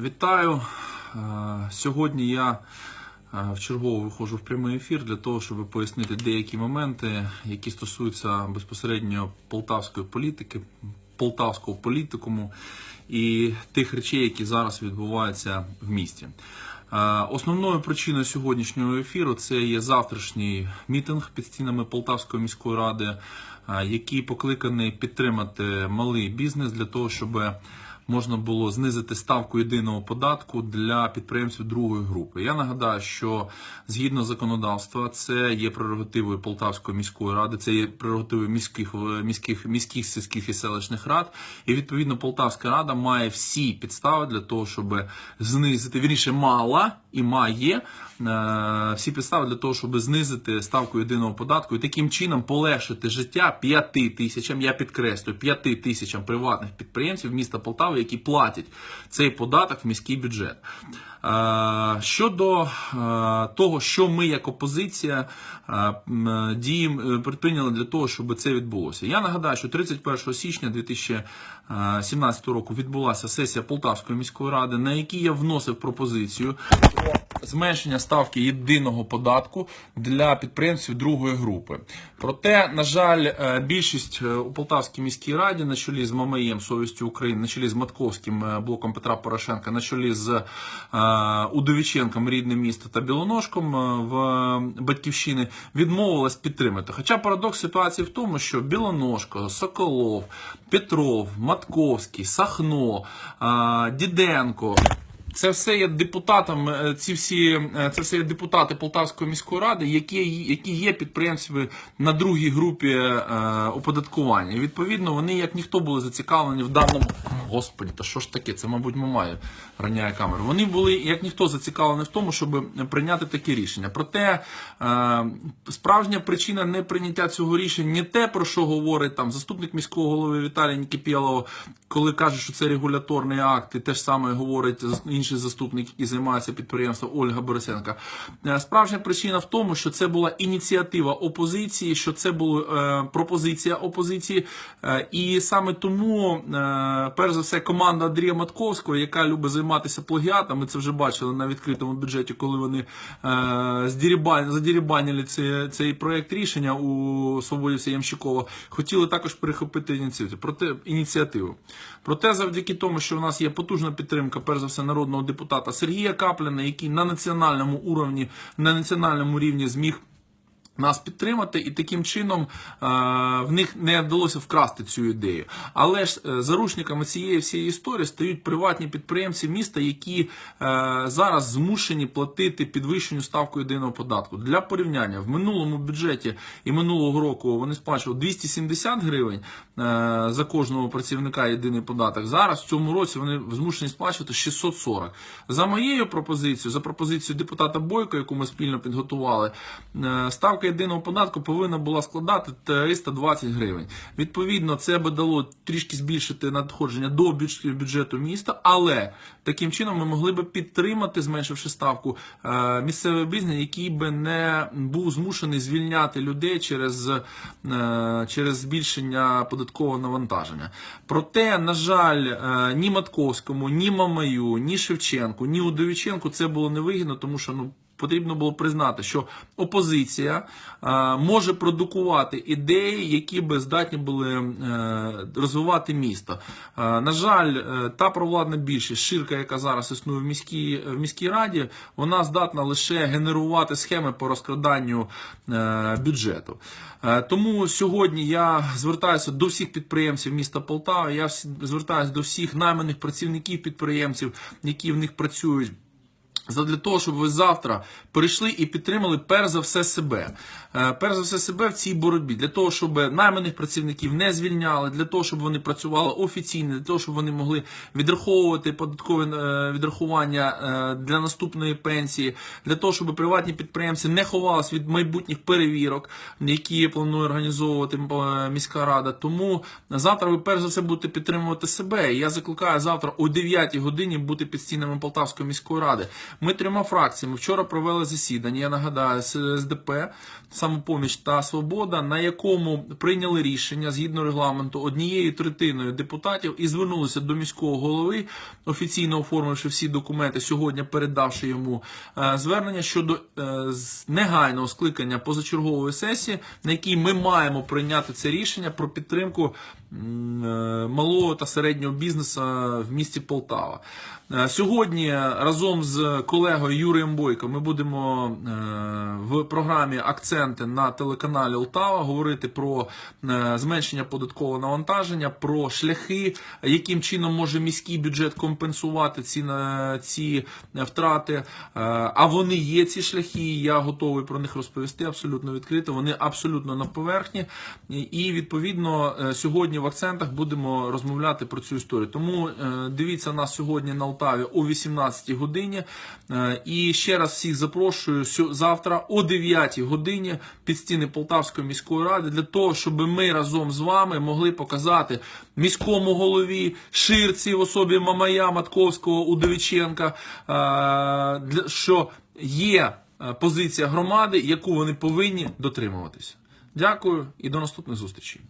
Вітаю. Е, Сьогодні я е, вчергово виходжу в прямий ефір для того, щоб пояснити деякі моменти, які стосуються безпосередньо полтавської політики, полтавського політикуму і тих речей, які зараз відбуваються в місті. Е, Основною причиною сьогоднішнього ефіру це є завтрашній мітинг під стінами Полтавської міської ради, який покликаний підтримати малий бізнес для того, щоб можна було знизити ставку єдиного податку для підприємців другої групи. Я нагадаю, що згідно законодавства, це є прерогативою Полтавської міської ради, це є прерогативою міських міських міських сільських і селищних рад. І відповідно Полтавська рада має всі підстави для того, щоб знизити вірніше мала і має е, всі підстави для того, щоб знизити ставку єдиного податку і таким чином полегшити життя п'яти тисячам, я підкреслюю, п'яти тисячам приватних підприємців міста Полтави, які платять цей податок в міський бюджет. Е, Щодо е, того, що ми як опозиція діємо, предприйняли для того, щоб це відбулося. Я нагадаю, що 31 січня 2017 року відбулася сесія Полтавської міської ради, на якій я вносив пропозицію про зменшення ставки єдиного податку для підприємців другої групи. Проте, на жаль, е, більшість е, у Полтавській міській раді, на чолі з Мамаєм Совістю України, на чолі з Матковським е, блоком Петра Порошенка, на чолі з Удовіченком, рідним міста та Білоножком в Батьківщини, відмовилась підтримати. Хоча парадокс ситуації в тому, що Білоножко, Соколов, Петров, Матковський, Сахно, Діденко. Це все є депутатами, е, ці всі е, це все є депутати Полтавської міської ради, які, які є підприємцями на другій групі е, оподаткування. І відповідно вони як ніхто були зацікавлені в даному. Господі, та що ж таке? Це, мабуть, Мамаєв раняє камеру. Вони були як ніхто зацікавлені в тому, щоб прийняти таке рішення. Проте е, справжня причина неприйняття цього рішення не те, про що говорить там заступник міського голови Віталій Нікіпєлов, коли каже, що це регуляторний акт, і те ж саме говорить зас- інший заступник, який займається підприємством Ольга Борисенка. Е, Справжня причина в тому, що це була ініціатива опозиції, що це була е, пропозиція опозиції, е, і саме тому, перш за все, команда Андрія Матковського, яка любить займатися плагіатом, ми це вже бачили на відкритому бюджеті, коли вони задірібанили цей, проект рішення у Свободівця Ямщикова, хотіли також перехопити ініціативу. Проте ініціативу. Проте, завдяки тому, що в нас є потужна підтримка, перш за все, народного депутата Сергія Капліна, який на національному уровні, на національному рівні зміг. Нас підтримати, і таким чином е, в них не вдалося вкрасти цю ідею. Але ж е, заручниками цієї всієї історії стають приватні підприємці міста, які е, зараз змушені платити підвищенню ставку єдиного податку. Для порівняння в минулому бюджеті і минулого року вони сплачували 270 гривень за кожного працівника єдиний податок. Зараз в цьому році вони змушені сплачувати 640. За моєю пропозицією, за пропозицією депутата Бойко, яку ми спільно підготували, е, ставка єдиного податку повинна була складати 320 гривень. Відповідно, це би дало трішки збільшити надходження до бюджету міста, але таким чином ми могли би підтримати, зменшивши ставку, е, місцевий бізнес, який би не був змушений звільняти людей через, е, через збільшення податкового навантаження. Проте, на жаль, е, ні Матковському, ні Мамаю, ні Шевченку, ні Удовіченку це було невигідно, тому що ну. Потрібно було признати, що опозиція е, може продукувати ідеї, які би здатні були е, розвивати місто. Е, на жаль, та провладна більшість, ширка, яка зараз існує в міській, в міській раді, вона здатна лише генерувати схеми по розкраданню бюджету. Тому сьогодні я звертаюся до всіх підприємців міста Полтава. Я звертаюся до всіх найманих працівників підприємців, які в них працюють. Задля того, щоб ви завтра прийшли і підтримали перш за все себе. Е, Перш за все себе в цій боротьбі, для того, щоб найманих працівників не звільняли, для того, щоб вони працювали офіційно, для того, щоб вони могли відраховувати податкове е, відрахування е, для наступної пенсії, для того, щоб приватні підприємці не ховалися від майбутніх перевірок, які планує організовувати міська рада. Тому завтра ви перш за все будете підтримувати себе. Я закликаю завтра о 9 годині бути під стінами Полтавської міської ради. Ми трьома фракціями вчора провели засідання. Я нагадаю, СДП, самопоміч та Свобода, на якому прийняли рішення згідно регламенту однією третиною депутатів і звернулися до міського голови, офіційно оформивши всі документи, сьогодні передавши йому е, звернення щодо е, негайного скликання позачергової сесії, на якій ми маємо прийняти це рішення про підтримку малого та середнього бізнесу в місті Полтава. Е, Сьогодні разом з колегою Юрієм Бойко ми будемо е, в програмі Акценти на телеканалі Олтава говорити про е, зменшення податкового навантаження, про шляхи, яким чином може міський бюджет компенсувати ці, ці втрати. Е, А вони є ці шляхи. Я готовий про них розповісти абсолютно відкрито. Вони абсолютно на поверхні. І відповідно е, сьогодні в акцентах будемо розмовляти про цю історію. Тому е, дивіться нас сьогодні на Алтаві о 18 годині. Е, І ще раз всіх запрошую завтра о 9 годині під стіни Полтавської міської ради для того, щоб ми разом з вами могли показати міському голові Ширці в особі Мамая Матковського Удовиченка, е, що є позиція громади, яку вони повинні дотримуватися. Дякую і до наступних зустрічей.